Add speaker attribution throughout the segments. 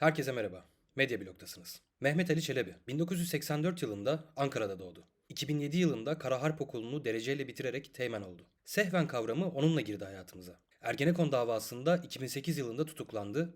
Speaker 1: Herkese merhaba. Medya bloktasınız. Mehmet Ali Çelebi 1984 yılında Ankara'da doğdu. 2007 yılında Kara Harp Okulu'nu dereceyle bitirerek teğmen oldu. Sehven kavramı onunla girdi hayatımıza. Ergenekon davasında 2008 yılında tutuklandı.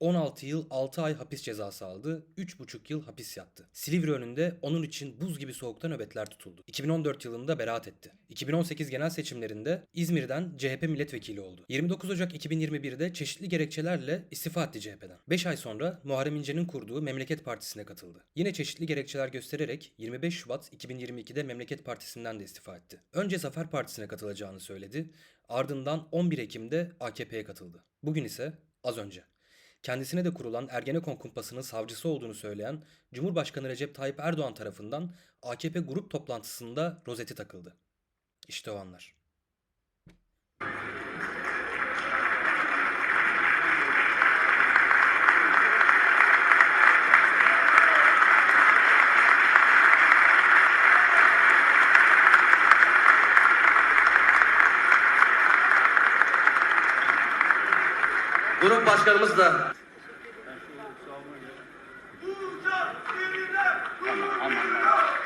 Speaker 1: 16 yıl 6 ay hapis cezası aldı, 3,5 yıl hapis yattı. Silivri önünde onun için buz gibi soğukta nöbetler tutuldu. 2014 yılında beraat etti. 2018 genel seçimlerinde İzmir'den CHP milletvekili oldu. 29 Ocak 2021'de çeşitli gerekçelerle istifa etti CHP'den. 5 ay sonra Muharrem İnce'nin kurduğu Memleket Partisi'ne katıldı. Yine çeşitli gerekçeler göstererek 25 Şubat 2022'de Memleket Partisi'nden de istifa etti. Önce Zafer Partisi'ne katılacağını söyledi, ardından 11 Ekim'de AKP'ye katıldı. Bugün ise az önce kendisine de kurulan Ergenekon kumpasının savcısı olduğunu söyleyen Cumhurbaşkanı Recep Tayyip Erdoğan tarafından AKP grup toplantısında rozeti takıldı. İşte o anlar.
Speaker 2: Grup başkanımız da ஆமாம் ஆமாம்